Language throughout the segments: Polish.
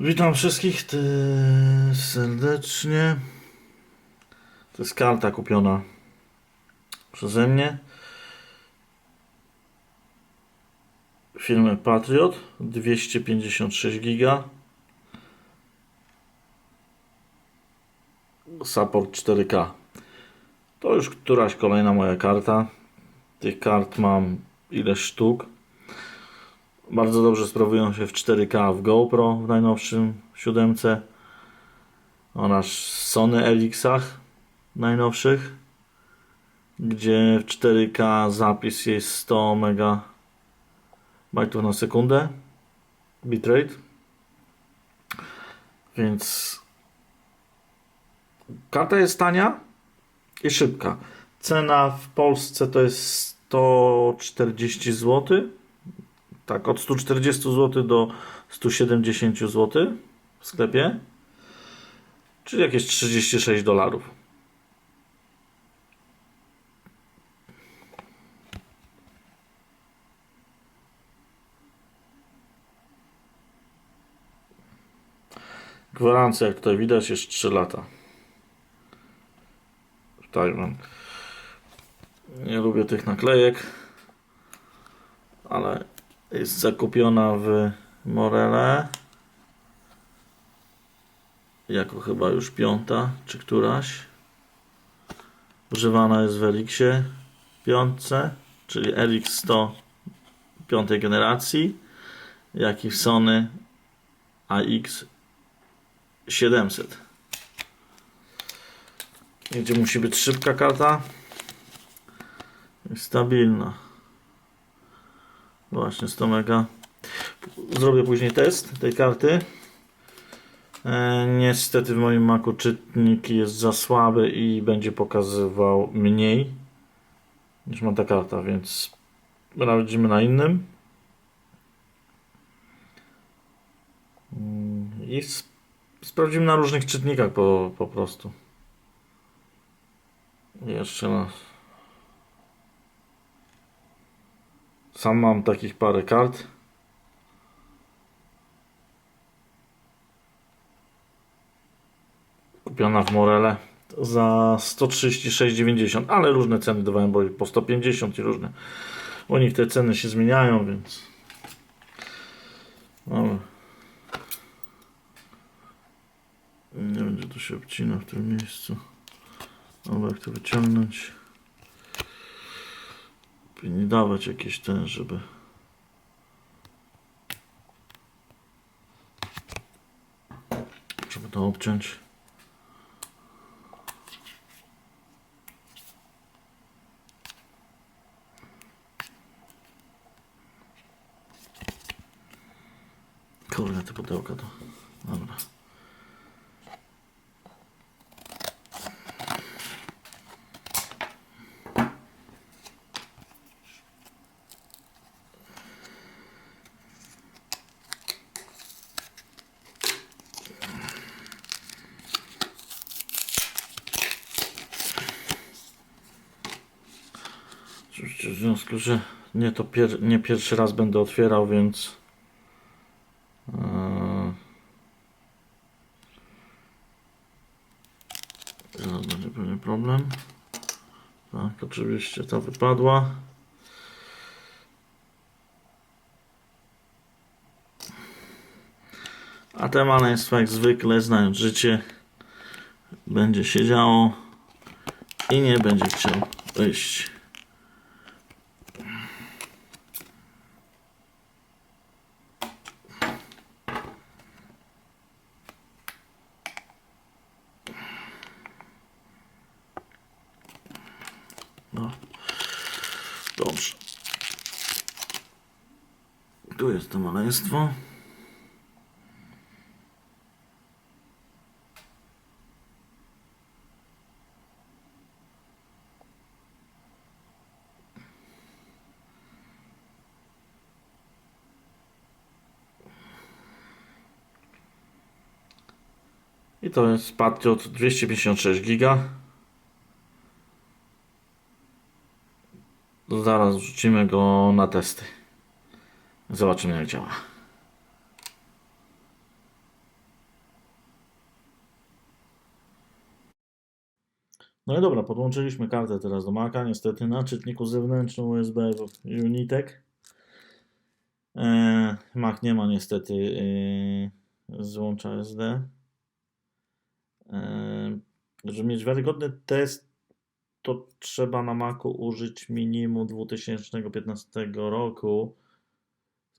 Witam wszystkich ty serdecznie. To jest karta kupiona przeze mnie. Firmy Patriot 256 giga. Support 4K. To już któraś kolejna moja karta. Tych kart mam ile sztuk. Bardzo dobrze sprawują się w 4K w GoPro w najnowszym siódemce oraz Sony Elixach najnowszych, gdzie w 4K zapis jest 100 MB na sekundę bitrate. Więc karta jest tania i szybka. Cena w Polsce to jest 140 zł. Tak, od 140 zł do 170 zł w sklepie. Czyli jakieś 36 dolarów. Gwarancja, jak tutaj widać, jest 3 lata. Tutaj mam. Nie lubię tych naklejek, ale jest zakupiona w Morele. Jako chyba już piąta czy któraś. Używana jest w Elixie piątce czyli Elix 100 piątej generacji jak i w Sony AX 700 gdzie musi być szybka karta? Stabilna Właśnie 100 mega. Zrobię później test tej karty. E, niestety w moim Macu czytnik jest za słaby i będzie pokazywał mniej niż ma ta karta, więc sprawdzimy na innym. Mm, I sp sprawdzimy na różnych czytnikach po, po prostu. Jeszcze raz. Sam mam takich parę kart. Kupiona w Morele za 136,90, ale różne ceny dawałem, bo po 150 i różne. U nich te ceny się zmieniają, więc. Dobra. Nie będzie to się obcina w tym miejscu. Dobra, jak to wyciągnąć nie dawać jakieś ten, żeby żeby to obciąć. Kurde, te pudełka to. Dobra. Oczywiście w związku, że nie to pier nie pierwszy raz będę otwierał, więc Zaraz będzie pewnie problem. Tak, oczywiście ta wypadła. A te maleństwa jak zwykle, znając życie, będzie siedziało i nie będzie chciał wyjść. No. Dobrze. Tu jest to maleństwo. I to jest Patriot 256 giga. Zaraz wrzucimy go na testy. Zobaczymy jak działa. No i dobra, podłączyliśmy kartę teraz do Maca, niestety na czytniku zewnętrznym USB Unitek. E, Mac nie ma niestety e, złącza SD. E, żeby mieć wiarygodny test, to trzeba na Macu użyć minimum 2015 roku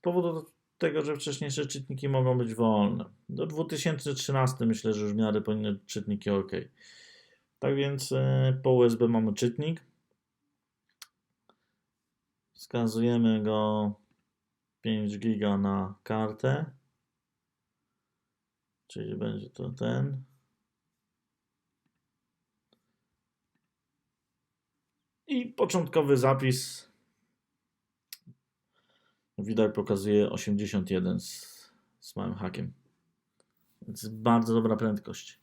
Powodu tego, że wcześniejsze czytniki mogą być wolne. Do 2013 myślę, że już w miarę powinny być czytniki ok. Tak więc e, po USB mamy czytnik. Wskazujemy go 5 giga na kartę. Czyli będzie to ten. I początkowy zapis widać pokazuje 81 z, z małym hakiem. Więc bardzo dobra prędkość.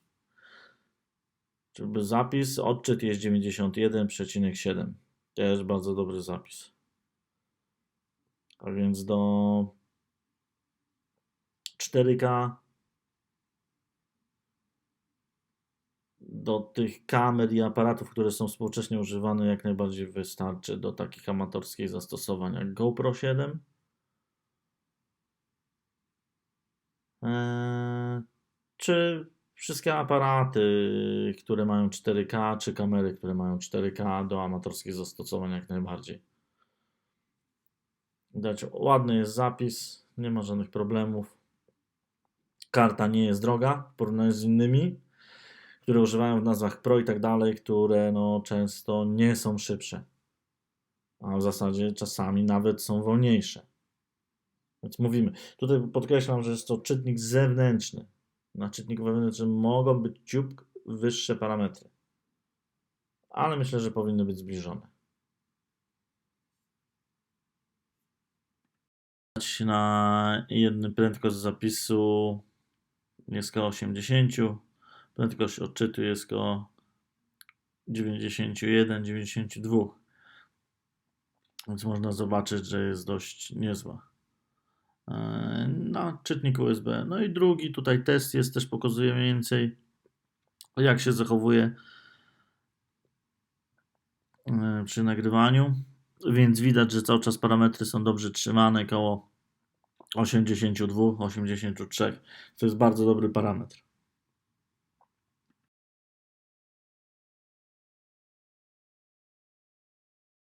Żeby zapis, odczyt jest 91,7. Też bardzo dobry zapis. A więc do 4K do tych kamer i aparatów, które są współcześnie używane, jak najbardziej wystarczy do takich amatorskich zastosowań jak GoPro 7. czy wszystkie aparaty, które mają 4K, czy kamery, które mają 4K do amatorskich zastosowań jak najbardziej. Widać, ładny jest zapis, nie ma żadnych problemów. Karta nie jest droga w porównaniu z innymi, które używają w nazwach Pro i tak dalej, które no, często nie są szybsze. A w zasadzie czasami nawet są wolniejsze. Więc mówimy, tutaj podkreślam, że jest to czytnik zewnętrzny. Na czytniku wewnętrznym mogą być ciut wyższe parametry. Ale myślę, że powinny być zbliżone. Na jednym prędkość zapisu jest koło 80, prędkość odczytu jest koło 91, 92. Więc można zobaczyć, że jest dość niezła na czytnik USB. No i drugi tutaj test jest, też pokazuje mniej więcej jak się zachowuje e, przy nagrywaniu, więc widać, że cały czas parametry są dobrze trzymane, koło 82, 83. To jest bardzo dobry parametr.